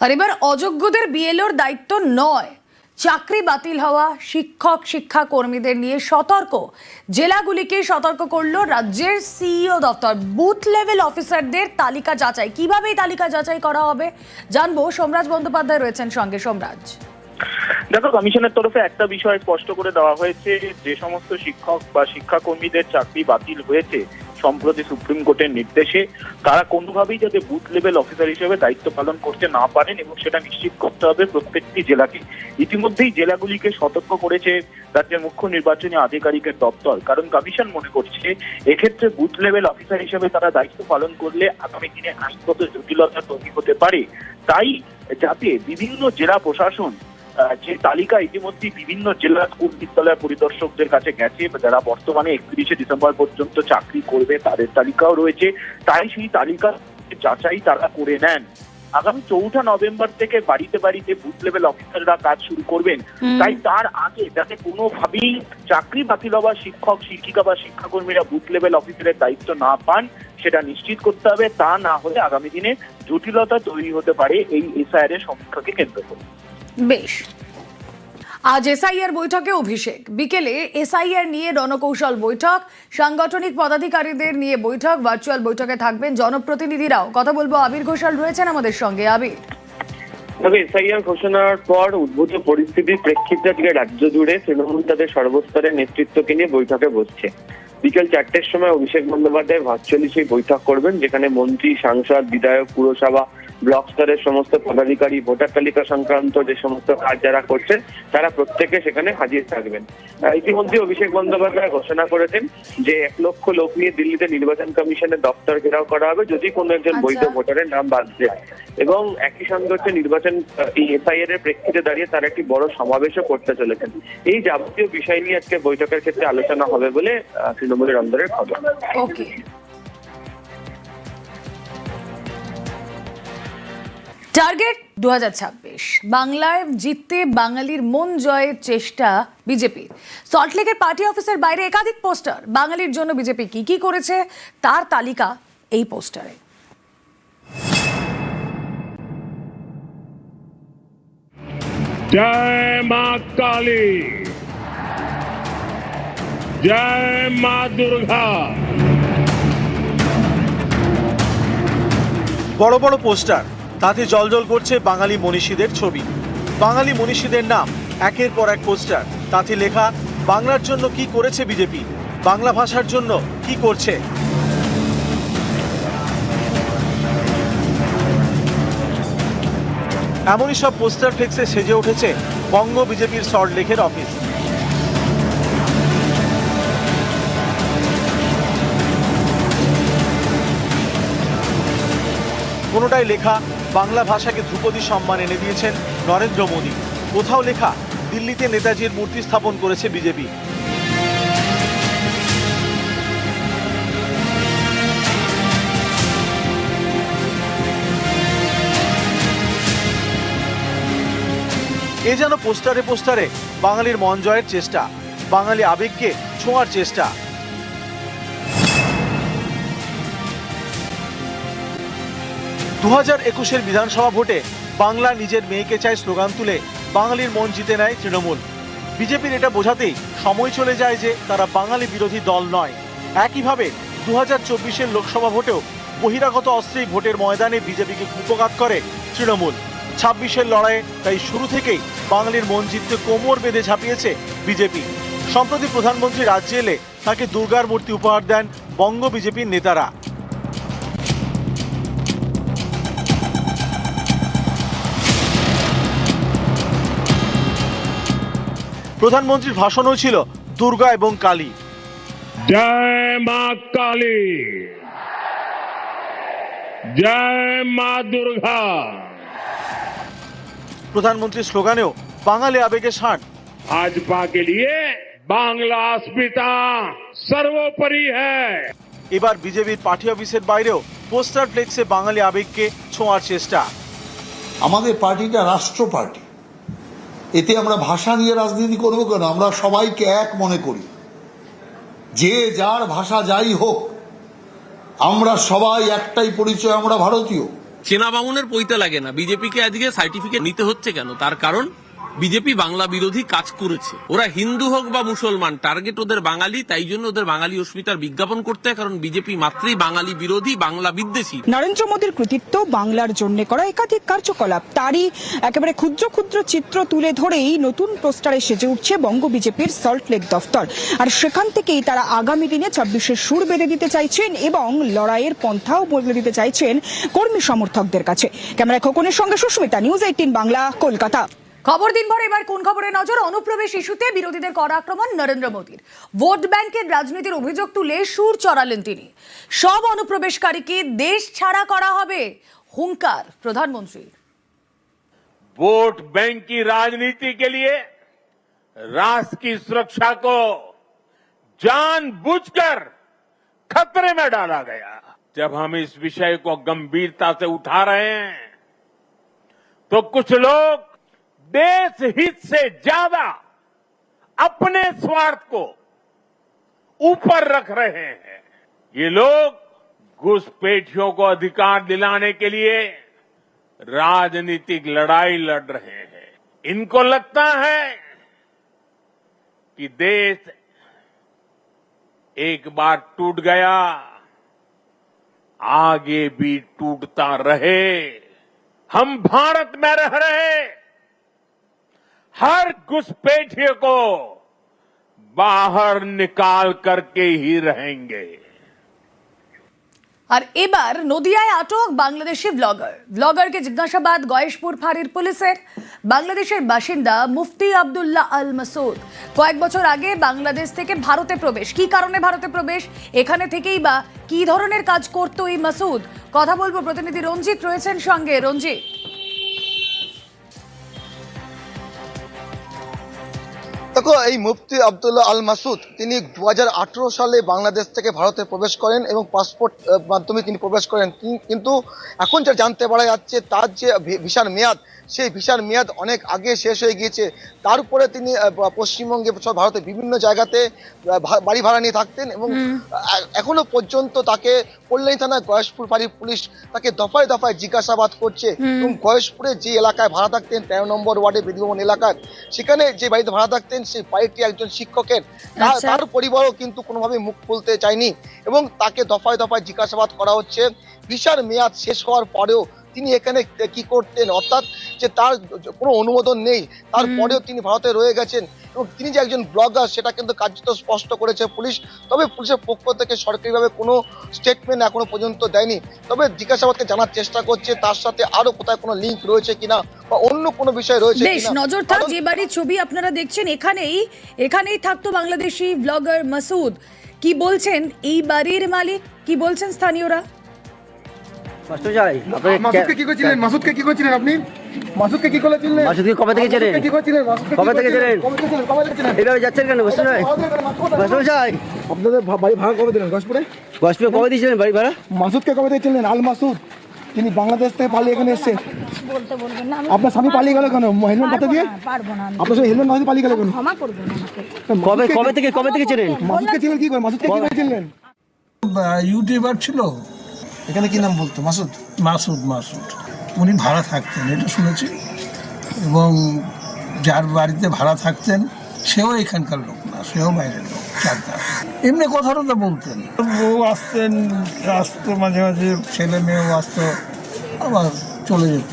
আর এবার অযোগ্যদের বিএলওর দায়িত্ব নয়। চাকরি বাতিল হওয়া, শিক্ষক শিক্ষা কর্মীদের নিয়ে সতর্ক। জেলাগুলিকে সতর্ক করল রাজ্যের সিইও দপ্তর। বুথ লেভেল অফিসারদের তালিকা যাচাই। কীভাবে তালিকা যাচাই করা হবে? জানব। সোমরাজ বন্দ্যোপাধ্যায় রয়েছেন সঙ্গে। সোমরাজ। দেখো, কমিশনের তরফে একটা বিষয় স্পষ্ট করে দেওয়া হয়েছে যে সমস্ত শিক্ষক বা শিক্ষাকর্মীদের চাকরি বাতিল হয়েছে সম্প্রতি সুপ্রিম কোর্টের নির্দেশে তারা কোনোভাবেই যাতে বুথ লেভেল অফিসার হিসেবে দায়িত্ব পালন করতে না পারেন এবং সেটা নিশ্চিত করতে হবে প্রত্যেকটি জেলাকে। ইতিমধ্যেই জেলাগুলিকে সতর্ক করেছে রাজ্যের মুখ্য নির্বাচনী আধিকারিকের দপ্তর। কারণ কমিশন মনে করছে, এক্ষেত্রে বুথ লেভেল অফিসার হিসেবে তারা দায়িত্ব পালন করলে আগামী দিনে আইনগত জটিলতা তৈরি হতে পারে। তাই যাতে বিভিন্ন জেলা প্রশাসন যে তালিকা ইতিমধ্যে বিভিন্ন জেলা স্কুল বিদ্যালয় পরিদর্শকদের কাছে গেছে যারা বর্তমানে একত্রিশে ডিসেম্বর পর্যন্ত চাকরি করবে তাদের তালিকাও রয়েছে। তাই সেই তালিকা যাচাই তারা করে নেন। আগামী চৌঠা নভেম্বর থেকে বাড়িতে বাড়িতে বুথ লেভেল অফিসাররা কাজ শুরু করবেন। তাই তার আগে যাতে কোনোভাবেই চাকরি বাতিল হওয়া শিক্ষক শিক্ষিকা বা শিক্ষাকর্মীরা বুথ লেভেল অফিসারের দায়িত্ব না পান সেটা নিশ্চিত করতে হবে। তা না হলে আগামী দিনে জটিলতা তৈরি হতে পারে এই এসআইআর এর সমীক্ষাকে কেন্দ্র করে। বেশ। আজ এসআইআর বৈঠকে অভিষেক। বিকেলে এসআইআর নিয়ে রণকৌশল বৈঠক, সাংগঠনিক পদাধিকারীদের নিয়ে বৈঠক, ভার্চুয়াল বৈঠকে থাকবেন জনপ্রতিনিধিরাও। কথা বলব আবির ঘোষাল, রয়েছেন আমাদের সঙ্গে। আবির। তবে এসআইআর ঘোষণার পর উদ্ভূত পরিস্থিতির প্রেক্ষিতে আজকে রাজ্য জুড়ে তৃণমূল তাদের সর্বস্তরের নেতৃত্বকে নিয়ে বৈঠকে বসছে। বিকেল চারটের সময় অভিষেক বন্দ্যোপাধ্যায় ভার্চুয়ালি সেই বৈঠক করবেন, যেখানে মন্ত্রী, সাংসদ, বিধায়ক, পুরসভা ব্লক স্তরের সমস্ত পদাধিকারী ভোটার তালিকা সংক্রান্ত যে সমস্ত কাজ যারা করছেন তারা প্রত্যেকে সেখানে হাজির থাকবেন। ইতিমধ্যে অভিষেক বন্দ্যোপাধ্যায় ঘোষণা করেছেন যে এক লক্ষ লোক নিয়ে দিল্লিতে নির্বাচন কমিশনের দপ্তর ঘেরাও করা হবে যদি কোনো একজন আচ্ছা। বৈধ ভোটারের নাম বাদ যায়। এবং একই সঙ্গে হচ্ছে নির্বাচন এফআইআর এর প্রেক্ষিতে দাঁড়িয়ে তারা একটি বড় সমাবেশও করতে চলেছেন। এই যাবতীয় বিষয় নিয়ে আজকে বৈঠকের ক্ষেত্রে আলোচনা হবে বলে তৃণমূলের অন্দরের খবর। ওকে। টার্গেট দু হাজার ছাব্বিশ। বাংলায় জিততে বাঙালির মন জয়ের চেষ্টা বিজেপির সল্টলেকের পার্টি অফিসের বাইরে একাধিক পোস্টার বাঙালির জন্য বিজেপি কি কি করেছে তার তালিকা এই পোস্টারে জয় মা কালী। জয় মা দুর্গা। বড় বড় পোস্টার তাতে জলজল করছে বাঙালি মনীষীদের ছবি। বাঙালি মনীষীদের নাম, একের পর এক পোস্টার। তাতে লেখা, বাংলার জন্য কি করেছে বিজেপি? বাংলা ভাষার জন্য কি করছে? এমনই সব পোস্টার ফ্লেক্সে সেজে উঠেছে বঙ্গ বিজেপির সল্ট লেকের অফিস। কোনোটাই লেখা বাংলা ভাষাকে ধ্রুপদী সম্মান এনে দিয়েছেন নরেন্দ্র মোদী। কোথাও লেখা, দিল্লিতে নেতাজির মূর্তি স্থাপন করেছে বিজেপি। এ যেন পোস্টারে পোস্টারে বাঙালির মন জয়ের চেষ্টা, বাঙালি আবেগকে ছোঁয়ার চেষ্টা। দু হাজার একুশের বিধানসভা ভোটে বাংলা নিজের মেয়েকে চায় স্লোগান তুলে বাঙালির মন জিতে নেয় তৃণমূল। বিজেপির এটা বোঝাতেই সময় চলে যায় যে তারা বাঙালি বিরোধী দল নয়। একইভাবে দু হাজার চব্বিশের লোকসভা ভোটেও বহিরাগত অস্ত্রেই ভোটের ময়দানে বিজেপিকে কুপঘাত করে তৃণমূল। ছাব্বিশের লড়াইয়ে তাই শুরু থেকেই বাঙালির মন জিততে কোমর বেঁধে ঝাঁপিয়েছে বিজেপি। সম্প্রতি প্রধানমন্ত্রী রাজ্যে এলে তাকে দুর্গার মূর্তি উপহার দেন বঙ্গ বিজেপির নেতারা। প্রধানমন্ত্রীর ভাষণও ছিল দুর্গা এবং কালী जय मां काली जय मां दुर्गा প্রধানমন্ত্রীর স্লোগানেও বাঙালি আবেগে ষাঁড় भाजपा के लिए बांग्ला अस्मिता सर्वोपरि है এবার বিজেপির পার্টি অফিসের বাইরেও পোস্টার ফ্লেক্সে বাঙালি আবেগকে ছোঁয়ার চেষ্টা আমাদের পার্টিটা রাষ্ট্র পার্টি এতে আমরা ভাষা নিয়ে রাজনীতি করব কেন? আমরা সবাইকে এক মনে করি। যে যার ভাষা যাই হোক, আমরা সবাই একটাই পরিচয়, আমরা ভারতীয়। চেনা বামুনের পইতে লাগে না। বিজেপিকে আজকে সার্টিফিকেট নিতে হচ্ছে কেন? তার কারণ বিজেপি বাংলা বিরোধী কাজ করেছে। ওরা হিন্দু হোক বা মুসলমান, টার্গেট ওদের বাঙালি, তাই জন্য ওদের বাঙালি অস্মিতার বিজ্ঞাপন করতে কারণ বিজেপি মাত্রই বাঙালি বিরোধী, বাংলা বিদ্বেষী। নরেন্দ্র মোদীর কৃতিত্ব বাংলার জন্য করা একাধিক কার্যকলাপ। তারই একেবারে ক্ষুদ্র ক্ষুদ্র চিত্র তুলে ধরেই নতুন পোস্টারে সেজে উঠছে বঙ্গ বিজেপির সল্টলেক দফতর। আর সেখান থেকেই তারা আগামী দিনে ছাব্বিশের সুর বেঁধে দিতে চাইছেন এবং লড়াইয়ের পন্থাও বদলে দিতে চাইছেন কর্মী সমর্থকদের কাছে। ক্যামেরা খোকনের সঙ্গে সুস্মিতা, নিউজ এইটিন বাংলা, কলকাতা। খবর দিনভর এবার কোন খবরে নজর অনুপ্রবেশ ইস্যুতে বিরোধীদের কড়া আক্রমণ নরেন্দ্র মোদীর ভোট ব্যাংকের রাজনীতির অভিযোগ তুলে সুর চড়ালেন তিনি সব অনুপ্রবেশকারীকে দেশ ছাড়া করা হবে হুঙ্কার প্রধানমন্ত্রীর वोट बैंक की राजनीति के लिए राष्ट्र की सुरक्षा को जानबूझकर खतरे में डाला गया जब हम इस विषय को गंभीरता से उठा रहे हैं तो कुछ लोग देश हित से ज़्यादा अपने स्वार्थ को ऊपर रख रहे हैं। ये लोग घुसपैठियों को अधिकार दिलाने के लिए राजनीतिक लड़ाई लड़ रहे हैं। इनको लगता है कि देश एक बार टूट गया, आगे भी टूटता रहे। हम भारत में रह रहे हर घुसपैठिए को बाहर निकाल करके ही रहेंगे আর এবার নদিয়ায় আটক বাংলাদেশি ব্লগার ব্লগারকে জিজ্ঞাসাবাদ গয়েশপুর ফাঁড়ির পুলিশের বাংলাদেশের বাসিন্দা মুফতি আব্দুল্লাহ আল মাসুদ কয়েক বছর আগে বাংলাদেশ থেকে ভারতে প্রবেশ কি কারণে ভারতে প্রবেশ এখানে থেকেই বা কি ধরনের কাজ করতো এই মাসুদ কথা বলবো প্রতিনিধি রঞ্জিত রয়েছেন সঙ্গে রঞ্জিত দেখো, এই মুফতি আবদুল্লাহ আল মাসুদ তিনি দু হাজার আঠারো সালে বাংলাদেশ থেকে ভারতে প্রবেশ করেন এবং পাসপোর্ট মাধ্যমে তিনি প্রবেশ করেন। কিন্তু এখন যা জানতে পারা যাচ্ছে, তার যে ভিসার মেয়াদ সেই ভিসার মেয়াদ অনেক আগে শেষ হয়ে গিয়েছে। তারপরে তিনি পশ্চিমবঙ্গে সব ভারতের বিভিন্ন জায়গাতে বাড়ি ভাড়া নিয়ে থাকতেন এবং এখনও পর্যন্ত তাকে কল্যাণী থানার গয়েশপুর বাড়ির পুলিশ তাকে দফায় দফায় জিজ্ঞাসাবাদ করছে এবং গয়েশপুরে যে এলাকায় ভাড়া থাকতেন তেরো নম্বর ওয়ার্ডে বিদ্যমান এলাকায় সেখানে যে বাড়িতে ভাড়া থাকতেন সেই বাড়িটি একজন শিক্ষকের। আচ্ছা। তার পরিবারও কিন্তু কোনোভাবে মুখ খুলতে চায়নি এবং তাকে দফায় দফায় জিজ্ঞাসাবাদ করা হচ্ছে। ভিসার মেয়াদ শেষ হওয়ার পরেও তিনি এখানে কি করতেন? অর্থাৎ যে তার কোনো অনুমোদন নেই তারপরেও তিনি ভারতে রয়ে গেছেন এবং তিনি যে একজন ব্লগার সেটা কিন্তু কার্যত স্পষ্ট করেছে পুলিশ। তবে পুলিশের পক্ষ থেকে সরকারিভাবে কোনো স্টেটমেন্ট এখনও পর্যন্ত দেয়নি। তবে জিজ্ঞাসাবাদকে জানার চেষ্টা করছে তার সাথে আরও কোথায় কোনো লিঙ্ক রয়েছে কিনা বা অন্য কোনো বিষয় রয়েছে বেশ নজর থাক যে বাড়ির ছবি আপনারা দেখছেন এখানেই এখানেই থাকতো বাংলাদেশি ব্লগার মাসুদ। কি বলছেন এই বাড়ির মালিক? কি বলছেন স্থানীয়রা? মাসুদকে কি করেছিলেন? মাসুদকে কি করেছিলেন আপনি? মাসুদকে কি করেছিলেন? মাসুদকে কবে থেকে চেনেন? কি করেছিলেন? কবে থেকে চেনেন? কবে থেকে চেনেন? কবে থেকে চেনেন? এইভাবে যাচ্ছেন কেন বসে নয় বসে চাই আপনাদের বাড়ি ভাড়া কবে দিলেন? গসপুরে গসপে কবে দিয়েছিলেন বাড়ি ভাড়া? মাসুদকে কবে থেকে চিনলেন আল মাসুদ তিনি বাংলাদেশ থেকে পালিয়ে এখানে এসছে বলতে বলবেন না আপনার স্বামী পালিয়ে গেল কেন? হেলমেট পাতে দিয়ে? পারব না আপনার হেলমেট মাসুদ পালিয়ে গেল কেন? ক্ষমা করবেন কবে কবে থেকে কবে থেকে চেনেন? মাসুদকে কি করে মাসুদকে কি করে ইউটিউবার ছিল। এখানে কি নাম বলতো? মাসুদ? মাসুদ মাসুদ। উনি ভাড়া থাকতেন এটা শুনেছি। এবং যার বাড়িতে ভাড়া থাকতেন সেও এখানকার লোক না সেও বাইরের লোক চাকদা এমনি কথা তো বলতেন। বউ আসতেন আসতো মাঝে মাঝে ছেলে মেয়েও আসতো আবার চলে যেত।